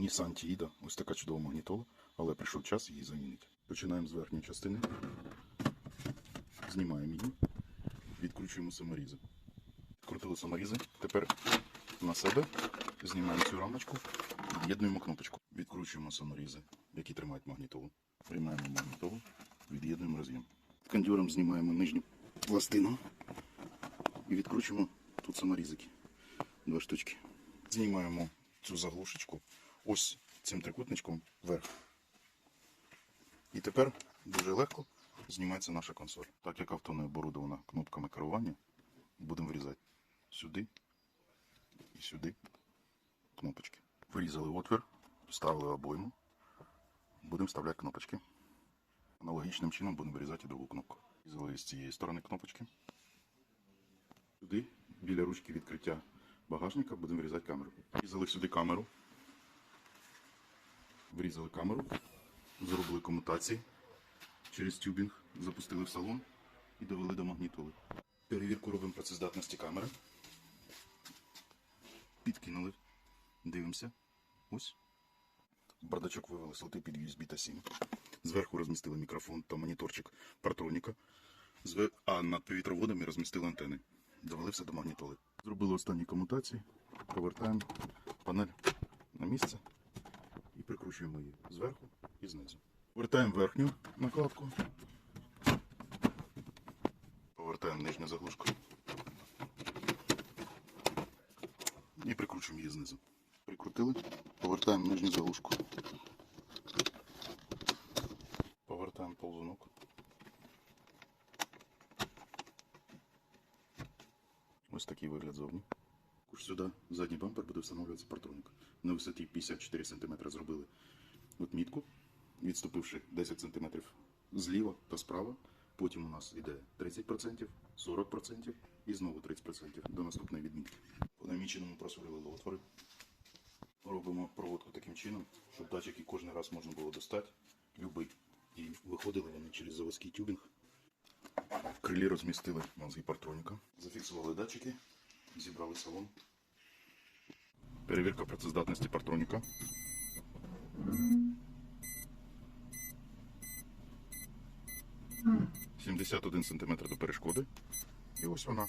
Nissan Tiida. Ось така чудова магнітола, але прийшов час її замінити. Починаємо з верхньої частини. Знімаємо її, відкручуємо саморізи. Відкрутили саморізи. Тепер на себе знімаємо цю рамочку, від'єднуємо кнопочку. Відкручуємо саморізи, які тримають магнітолу. Приймаємо магнітолу, від'єднуємо роз'єм. Кондюром знімаємо нижню пластину і відкручуємо тут саморізики. Два штучки. Знімаємо цю заглушечку ось цим трикутничком вверх. І тепер дуже легко знімається наша консоль. Так як авто не оборудована кнопками керування, будемо вирізати сюди і сюди кнопочки. Вирізали отвір, вставили обойму. Будемо вставляти кнопочки. Аналогічним чином будемо вирізати другу кнопку. Вирізали з цієї сторони кнопочки. Сюди, біля ручки відкриття багажника, будемо вирізати камеру. Врізали сюди камеру. Врізали камеру, зробили комутації через тюбінг, запустили в салон і довели до магнітоли. Перевірку робимо працездатності камери. Підкинули. Дивимося. Ось. Бардачок вивели слоти під USB та 7. Зверху розмістили мікрофон та моніторчик партроніка. А над повітроводами розмістили антени. Довели все до магнітоли. Зробили останні комутації. Повертаємо панель на місце прикручуємо її зверху і знизу. Повертаємо верхню накладку. Повертаємо нижню заглушку. І прикручуємо її знизу. Прикрутили, повертаємо нижню заглушку. Повертаємо ползунок. Ось такий вигляд зовні. Також сюди задній бампер буде встановлюватися партроник. На висоті 54 см зробили отмітку, відступивши 10 см зліва та справа. Потім у нас йде 30%, 40% і знову 30% до наступної відмітки. По наміченому просверлили отвори. Робимо проводку таким чином, щоб датчики кожен раз можна було достати, любий. І виходили вони через заводський тюбінг. В крилі розмістили мозги партроніка, зафіксували датчики, зібрали салон. Перевірка працездатності партроніка. «71 см до перешкоди. І ось вона.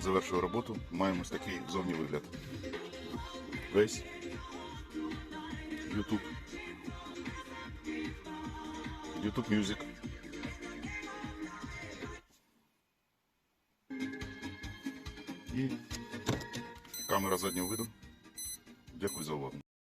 Завершила роботу. Маємо такий зовній вигляд. Весь YouTube. YouTube Music. І камера заднього виду. Дякую за увагу.